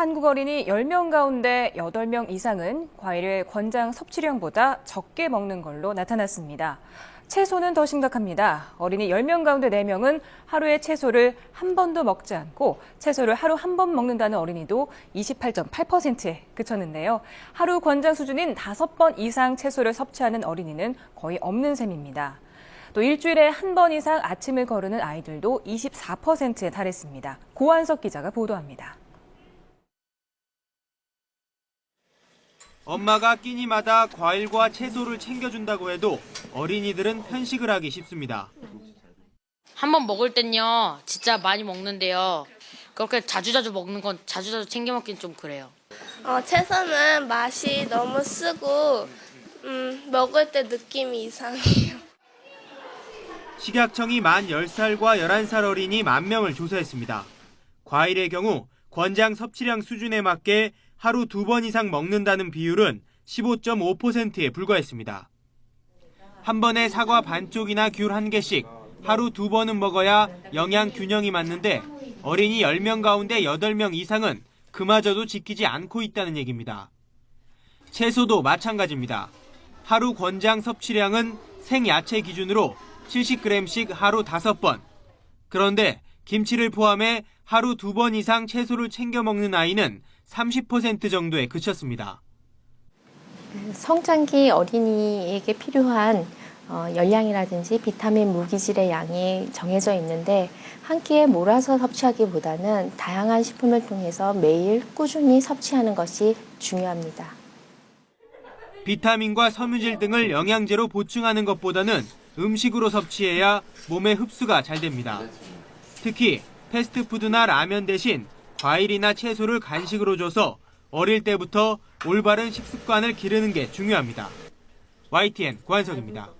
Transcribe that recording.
한국 어린이 10명 가운데 8명 이상은 과일을 권장 섭취량보다 적게 먹는 걸로 나타났습니다. 채소는 더 심각합니다. 어린이 10명 가운데 4명은 하루에 채소를 한 번도 먹지 않고 채소를 하루 한 번 먹는다는 어린이도 28.8%에 그쳤는데요. 하루 권장 수준인 5번 이상 채소를 섭취하는 어린이는 거의 없는 셈입니다. 또 일주일에 한 번 이상 아침을 거르는 아이들도 24%에 달했습니다. 고한석 기자가 보도합니다. 엄마가 끼니마다 과일과 채소를 챙겨준다고 해도 어린이들은 편식을 하기 쉽습니다. 한 번 먹을 땐요 진짜 많이 먹는데요 그렇게 자주자주 먹는 건 자주자주 챙겨 먹긴 좀 그래요 어, 채소는 맛이 너무 쓰고 음, 먹을 때 느낌이 이상해요. 식약청이 만 10살과 11살 어린이 만 명을 조사했습니다. 과일의 경우 권장 섭취량 수준에 맞게 하루 두 번 이상 먹는다는 비율은 15.5%에 불과했습니다. 한 번에 사과 반쪽이나 귤 한 개씩 하루 두 번은 먹어야 영양 균형이 맞는데 어린이 10명 가운데 8명 이상은 그마저도 지키지 않고 있다는 얘기입니다. 채소도 마찬가지입니다. 하루 권장 섭취량은 생야채 기준으로 70g씩 하루 5번. 그런데 김치를 포함해 하루 두 번 이상 채소를 챙겨 먹는 아이는 30% 정도에 그쳤습니다. 성장기 어린이에게 필요한 어, 열량이라든지 비타민 무기질의 양이 정해져 있는데 한 끼에 몰아서 섭취하기보다는 다양한 식품을 통해서 매일 꾸준히 섭취하는 것이 중요합니다. 비타민과 섬유질 등을 영양제로 보충하는 것보다는 음식으로 섭취해야 몸의 흡수가 잘 됩니다. 특히 패스트푸드나 라면 대신 과일이나 채소를 간식으로 줘서 어릴 때부터 올바른 식습관을 기르는 게 중요합니다. YTN 고한석입니다.